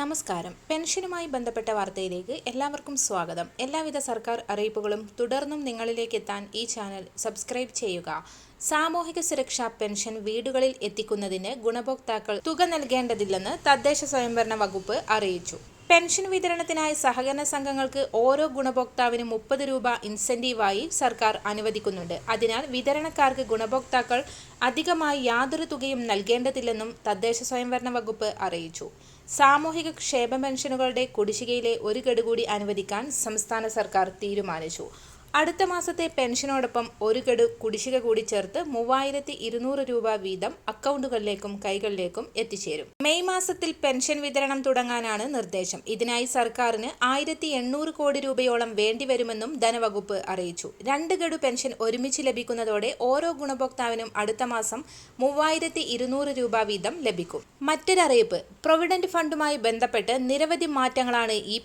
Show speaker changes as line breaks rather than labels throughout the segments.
നമസ്കാരം. പെൻഷനുമായി ബന്ധപ്പെട്ട വാർത്തയിലേക്ക് എല്ലാവർക്കും സ്വാഗതം. എല്ലാവിധ സർക്കാർ അറിയിപ്പുകളും തുടർന്നും നിങ്ങളിലേക്ക് എത്താൻ ഈ ചാനൽ സബ്സ്ക്രൈബ് ചെയ്യുക. സാമൂഹിക സുരക്ഷാ പെൻഷൻ വീടുകളിൽ എത്തിക്കുന്നതിന് ഗുണഭോക്താക്കൾ തുക നൽകേണ്ടതില്ലെന്ന് തദ്ദേശ സ്വയംഭരണ വകുപ്പ് അറിയിച്ചു. പെൻഷൻ വിതരണത്തിനായി സഹകരണ സംഘങ്ങൾക്ക് ഓരോ ഗുണഭോക്താവിനും മുപ്പത് രൂപ ഇൻസെന്റീവായി സർക്കാർ അനുവദിക്കുന്നുണ്ട്. അതിനാൽ വിതരണക്കാർക്ക് ഗുണഭോക്താക്കൾ അധികമായി യാതൊരു തുകയും നൽകേണ്ടതില്ലെന്നും തദ്ദേശ സ്വയംഭരണ വകുപ്പ് അറിയിച്ചു. സാമൂഹിക ക്ഷേമ പെൻഷനുകളുടെ കുടിശ്ശികയിലെ ഒരു ഗഡു കൂടി അനുവദിക്കാൻ സംസ്ഥാന സർക്കാർ തീരുമാനിച്ചു. അടുത്ത മാസത്തെ പെൻഷനോടൊപ്പം ഒരു ഗഡു കുടിശ്ശിക കൂടി ചേർത്ത് മൂവായിരത്തി ഇരുന്നൂറ് രൂപ വീതം അക്കൗണ്ടുകളിലേക്കും കൈകളിലേക്കും എത്തിച്ചേരും. മെയ് മാസത്തിൽ പെൻഷൻ വിതരണം തുടങ്ങാനാണ് നിർദ്ദേശം. ഇതിനായി സർക്കാരിന് ആയിരത്തി എണ്ണൂറ് കോടി രൂപയോളം വേണ്ടിവരുമെന്നും ധനവകുപ്പ് അറിയിച്ചു. രണ്ട് ഗഡു പെൻഷൻ ഒരുമിച്ച് ലഭിക്കുന്നതോടെ ഓരോ ഗുണഭോക്താവിനും അടുത്ത മാസം മൂവായിരത്തി ഇരുന്നൂറ് രൂപ വീതം ലഭിക്കും. മറ്റൊരറിയിപ്പ് പ്രൊവിഡന്റ് ഫണ്ടുമായി ബന്ധപ്പെട്ട് നിരവധി മാറ്റങ്ങളാണ് ഇ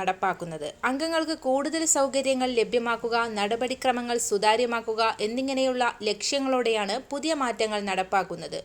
നടപ്പാക്കുന്നത്. അംഗങ്ങൾക്ക് കൂടുതൽ സൗകര്യങ്ങൾ ലഭ്യമാക്കുക ലഭ്യമാക്കുക നടപടിക്രമങ്ങൾ സുതാര്യമാക്കുക എന്നിങ്ങനെയുള്ള ലക്ഷ്യങ്ങളോടെയാണ് പുതിയ മാറ്റങ്ങൾ നടപ്പാക്കുന്നത്.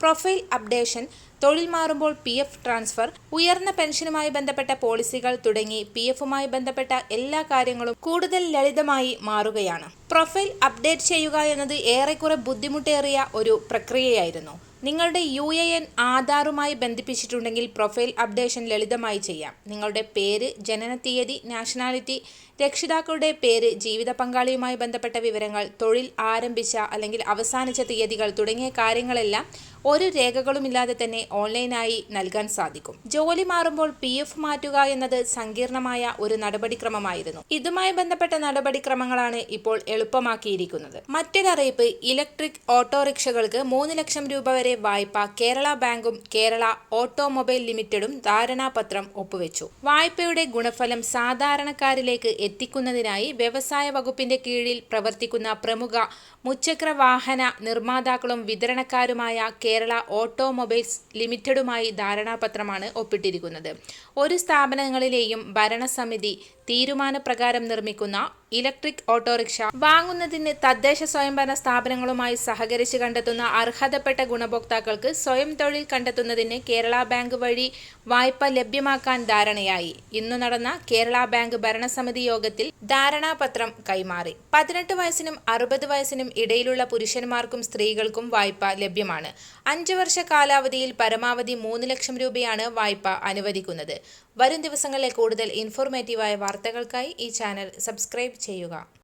പ്രൊഫൈൽ അപ്ഡേഷൻ തൊഴിൽ മാറുമ്പോൾ പി എഫ് ട്രാൻസ്ഫർ ഉയർന്ന പെൻഷനുമായി ബന്ധപ്പെട്ട പോളിസികൾ തുടങ്ങി പി എഫുമായി ബന്ധപ്പെട്ട എല്ലാ കാര്യങ്ങളും കൂടുതൽ ലളിതമായി മാറുകയാണ്. പ്രൊഫൈൽ അപ്ഡേറ്റ് ചെയ്യുക എന്നത് ഏറെക്കുറെ ബുദ്ധിമുട്ടേറിയ ഒരു പ്രക്രിയയായിരുന്നു. നിങ്ങളുടെ യു എ എൻ ആധാറുമായി ബന്ധിപ്പിച്ചിട്ടുണ്ടെങ്കിൽ പ്രൊഫൈൽ അപ്ഡേഷൻ ലളിതമായി ചെയ്യാം. നിങ്ങളുടെ പേര് ജനന തീയതി നാഷണാലിറ്റി രക്ഷിതാക്കളുടെ പേര് ജീവിത പങ്കാളിയുമായി ബന്ധപ്പെട്ട വിവരങ്ങൾ തൊഴിൽ ആരംഭിച്ച അല്ലെങ്കിൽ അവസാനിച്ച തീയതികൾ തുടങ്ങിയ കാര്യങ്ങളെല്ലാം ഒരു രേഖകളുമില്ലാതെ തന്നെ ഓൺലൈനായി നൽകാൻ സാധിക്കും. ജോലി മാറുമ്പോൾ പി എഫ് മാറ്റുക എന്നത് സങ്കീർണമായ ഒരു നടപടിക്രമമായിരുന്നു. ഇതുമായി ബന്ധപ്പെട്ട നടപടിക്രമങ്ങളാണ് ഇപ്പോൾ എളുപ്പമാക്കിയിരിക്കുന്നത്. മറ്റൊരറിയിപ്പ് ഇലക്ട്രിക് ഓട്ടോറിക്ഷകൾക്ക് മൂന്ന് ലക്ഷം രൂപ വരെ വായ്പ കേരള ബാങ്കും കേരള ഓട്ടോമൊബൈൽ ലിമിറ്റഡും ധാരണാപത്രം ഒപ്പുവെച്ചു. വായ്പയുടെ ഗുണഫലം സാധാരണക്കാരിലേക്ക് എത്തിക്കുന്നതിനായി വ്യവസായ വകുപ്പിന്റെ കീഴിൽ പ്രവർത്തിക്കുന്ന പ്രമുഖ മുച്ചക്ര വാഹന നിർമ്മാതാക്കളും വിതരണക്കാരുമായ കേരള ഓട്ടോമൊബൈൽസ് ലിമിറ്റഡുമായി ധാരണാപത്രമാണ് ഒപ്പിട്ടിരിക്കുന്നത്. ഒരു സ്ഥാപനങ്ങളിലെയും ഭരണസമിതി തീരുമാനപ്രകാരം നിർമ്മിക്കുന്ന ഇലക്ട്രിക് ഓട്ടോറിക്ഷ. വാങ്ങുന്നതിന് തദ്ദേശ സ്വയംഭരണ സ്ഥാപനങ്ങളുമായി സഹകരിച്ച് കണ്ടെത്തുന്ന അർഹതപ്പെട്ട ഗുണഭോക്താക്കൾക്ക് സ്വയം തൊഴിൽ കണ്ടെത്തുന്നതിന് കേരള ബാങ്ക് വഴി വായ്പ ലഭ്യമാക്കാൻ ധാരണയായി. ഇന്നു നടന്ന കേരള ബാങ്ക് ഭരണസമിതി യോഗത്തിൽ ധാരണാപത്രം കൈമാറി. പതിനെട്ട് വയസ്സിനും അറുപത് വയസ്സിനും ഇടയിലുള്ള പുരുഷന്മാർക്കും സ്ത്രീകൾക്കും വായ്പ ലഭ്യമാണ്. അഞ്ചു വർഷ കാലാവധിയിൽ പരമാവധി മൂന്ന് ലക്ഷം രൂപയാണ് വായ്പ അനുവദിക്കുന്നത്. വരും ദിവസങ്ങളിലെ കൂടുതൽ ഇൻഫോർമേറ്റീവായ വാർത്തകൾക്കായി ഈ ചാനൽ സബ്സ്ക്രൈബ് ചെയ്യുക.